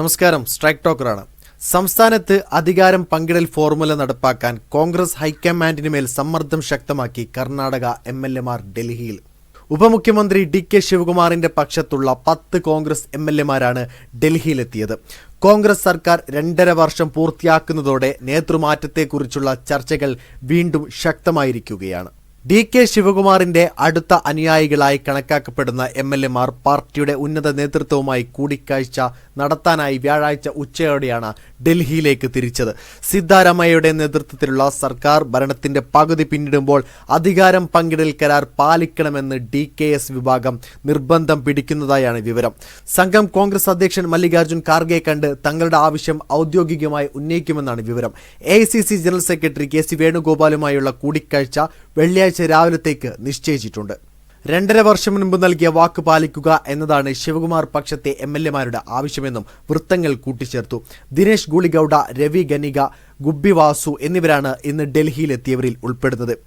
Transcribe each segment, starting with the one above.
നമസ്കാരം സ്ട്രൈക്ക് ടോക്കറാണ്. സംസ്ഥാനത്ത് അധികാരം പങ്കിടൽ ഫോർമുല നടപ്പാക്കാൻ കോൺഗ്രസ് ഹൈക്കമാൻഡിന് മേൽ സമ്മർദ്ദം ശക്തമാക്കി കർണാടക എം എൽ എമാർ ഡൽഹിയിൽ. ഉപമുഖ്യമന്ത്രി ഡി കെ ശിവകുമാറിന്റെ പക്ഷത്തുള്ള പത്ത് കോൺഗ്രസ് എം എൽ എമാരാണ് ഡൽഹിയിലെത്തിയത്. കോൺഗ്രസ് സർക്കാർ രണ്ടര വർഷം പൂർത്തിയാക്കുന്നതോടെ നേതൃമാറ്റത്തെക്കുറിച്ചുള്ള ചർച്ചകൾ വീണ്ടും ശക്തമായിരിക്കുകയാണ്. ഡി കെ ശിവകുമാറിന്റെ അടുത്ത അനുയായികളായി കണക്കാക്കപ്പെടുന്ന എം എൽ എമാർ പാർട്ടിയുടെ ഉന്നത നേതൃത്വവുമായി കൂടിക്കാഴ്ച നടത്താനായി വ്യാഴാഴ്ച ഉച്ചയോടെയാണ് ഡൽഹിയിലേക്ക് തിരിച്ചത്. സിദ്ധാരാമയ്യയുടെ നേതൃത്വത്തിലുള്ള സർക്കാർ ഭരണത്തിന്റെ പകുതി പിന്നിടുമ്പോൾ അധികാരം പങ്കിടൽ കരാർ പാലിക്കണമെന്ന് ഡി കെ എസ് വിഭാഗം നിർബന്ധം പിടിക്കുന്നതായാണ് വിവരം. സംഘം കോൺഗ്രസ് അധ്യക്ഷൻ മല്ലികാർജുൻ ഖാർഗെ കണ്ട് തങ്ങളുടെ ആവശ്യം ഔദ്യോഗികമായി ഉന്നയിക്കുമെന്നാണ് വിവരം. A general secretary K C വേണുഗോപാലുമായുള്ള കൂടിക്കാഴ്ച വെള്ളിയാഴ്ച രാവിലത്തേക്ക് നിശ്ചയിച്ചിട്ടുണ്ട്. രണ്ടര വർഷം മുൻപ് നൽകിയ വാക്ക് പാലിക്കുക എന്നതാണ് ശിവകുമാർ പക്ഷത്തെ എം എൽ എമാരുടെ ആവശ്യമെന്നും വൃത്തങ്ങൾ കൂട്ടിച്ചേർത്തു. ദിനേശ് ഗുളിഗൌഡ രവി ഗനിക ഗുബ്ബി വാസു എന്നിവരാണ് ഇന്ന് ഡൽഹിയിലെത്തിയവരിൽ ഉൾപ്പെടുന്നത്.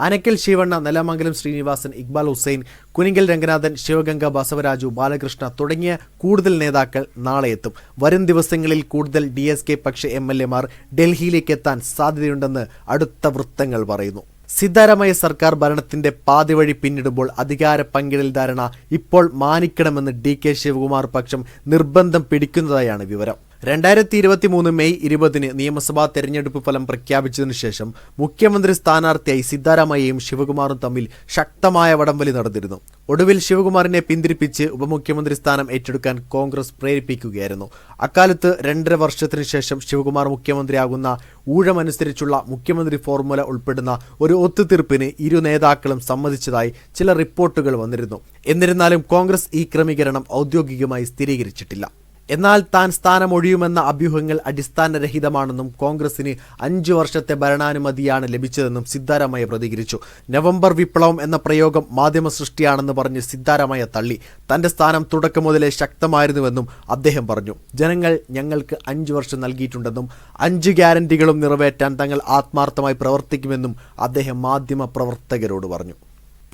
അനക്കൽ ശിവണ്ണ നെലമംഗലം ശ്രീനിവാസൻ ഇക്ബാൽ ഹുസൈൻ കുനിങ്കൽ രംഗനാഥൻ ശിവഗംഗ ബസവരാജു ബാലകൃഷ്ണ തുടങ്ങിയ കൂടുതൽ നേതാക്കൾ നാളെ എത്തും. വരും ദിവസങ്ങളിൽ കൂടുതൽ ഡി എസ് കെ പക്ഷ എം എൽ എമാർ ഡൽഹിയിലേക്ക് എത്താൻ സാധ്യതയുണ്ടെന്ന് അടുത്ത വൃത്തങ്ങൾ പറയുന്നു. സിദ്ധാരാമയ്യ സർക്കാർ ഭരണത്തിന്റെ പാതിവഴി പിന്നിടുമ്പോൾ അധികാര പങ്കിടൽ ധാരണ ഇപ്പോൾ മാനിക്കണമെന്ന് ഡി കെ ശിവകുമാർ പക്ഷം നിർബന്ധം പിടിക്കുന്നതായാണ് വിവരം. രണ്ടായിരത്തി ഇരുപത്തി മൂന്ന് മെയ് ഇരുപതിന് നിയമസഭാ തെരഞ്ഞെടുപ്പ് ഫലം പ്രഖ്യാപിച്ചതിനു ശേഷം മുഖ്യമന്ത്രി സ്ഥാനാർത്ഥിയായി സിദ്ധാരാമയ്യയും ശിവകുമാറും തമ്മിൽ ശക്തമായ വടംവലി നടന്നിരുന്നു. ഒടുവിൽ ശിവകുമാറിനെ പിന്തിരിപ്പിച്ച് ഉപമുഖ്യമന്ത്രി സ്ഥാനം ഏറ്റെടുക്കാൻ കോൺഗ്രസ് പ്രേരിപ്പിക്കുകയായിരുന്നു. അക്കാലത്ത് രണ്ടര വർഷത്തിനു ശേഷം ശിവകുമാർ മുഖ്യമന്ത്രിയാകുന്ന ഊഴമനുസരിച്ചുള്ള മുഖ്യമന്ത്രി ഫോർമുല ഉൾപ്പെടുന്ന ഒരു ഒത്തുതീർപ്പിന് ഇരു നേതാക്കളും സമ്മതിച്ചതായി ചില റിപ്പോർട്ടുകൾ വന്നിരുന്നു. എന്നിരുന്നാലും കോൺഗ്രസ് ഈ ക്രമീകരണം ഔദ്യോഗികമായി സ്ഥിരീകരിച്ചിട്ടില്ല. എന്നാൽ താൻ സ്ഥാനമൊഴിയുമെന്ന അഭ്യൂഹങ്ങൾ അടിസ്ഥാനരഹിതമാണെന്നും കോൺഗ്രസിന് അഞ്ചു വർഷത്തെ ഭരണാനുമതിയാണ് ലഭിച്ചതെന്നും സിദ്ധാരാമയ്യ പ്രതികരിച്ചു. നവംബർ വിപ്ലവം എന്ന പ്രയോഗം മാധ്യമ സൃഷ്ടിയാണെന്ന് പറഞ്ഞ് സിദ്ധാരാമയ്യ തള്ളി. തന്റെ സ്ഥാനം തുടക്കം മുതലേ ശക്തമായിരുന്നുവെന്നും അദ്ദേഹം പറഞ്ഞു. ജനങ്ങൾ ഞങ്ങൾക്ക് അഞ്ചു വർഷം നൽകിയിട്ടുണ്ടെന്നും അഞ്ച് ഗ്യാരണ്ടികളും നിറവേറ്റാൻ തങ്ങൾ ആത്മാർത്ഥമായി പ്രവർത്തിക്കുമെന്നും അദ്ദേഹം മാധ്യമ പ്രവർത്തകരോട് പറഞ്ഞു.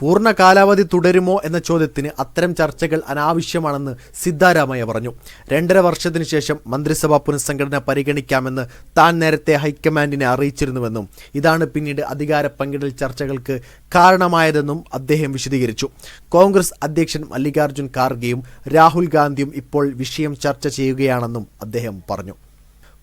പൂർണ കാലാവധി തുടരുമോ എന്ന ചോദ്യത്തിന് അത്തരം ചർച്ചകൾ അനാവശ്യമാണെന്ന് സിദ്ധാരാമയ്യ പറഞ്ഞു. രണ്ടര വർഷത്തിനു ശേഷം മന്ത്രിസഭാ പുനഃസംഘടന പരിഗണിക്കാമെന്ന് താൻ നേരത്തെ ഹൈക്കമാൻഡിനെ അറിയിച്ചിരുന്നുവെന്നും ഇതാണ് പിന്നീട് അധികാര പങ്കിടൽ ചർച്ചകൾക്ക് കാരണമായതെന്നും അദ്ദേഹം വിശദീകരിച്ചു. കോൺഗ്രസ് അധ്യക്ഷൻ മല്ലികാർജുൻ ഖാർഗെയും രാഹുൽ ഗാന്ധിയും ഇപ്പോൾ വിഷയം ചർച്ച ചെയ്യുകയാണെന്നും അദ്ദേഹം പറഞ്ഞു.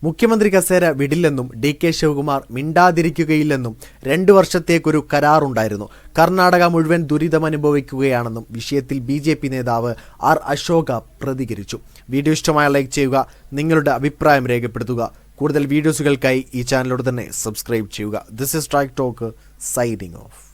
മുഖ്യമന്ത്രി കസേര വിടില്ലെന്നും ഡി കെ ശിവകുമാർ മിണ്ടാതിരിക്കുകയില്ലെന്നും രണ്ടു വർഷത്തേക്കൊരു കരാറുണ്ടായിരുന്നു. കർണാടക മുഴുവൻ ദുരിതമനുഭവിക്കുകയാണെന്നും വിഷയത്തിൽ ബി ജെ പി നേതാവ് ആർ അശോക പ്രതികരിച്ചു. വീഡിയോ ഇഷ്ടമായ ലൈക്ക് ചെയ്യുക നിങ്ങളുടെ അഭിപ്രായം രേഖപ്പെടുത്തുക. കൂടുതൽ വീഡിയോസുകൾക്കായി ഈ ചാനലോട് തന്നെ സബ്സ്ക്രൈബ് ചെയ്യുക. This is track talk signing off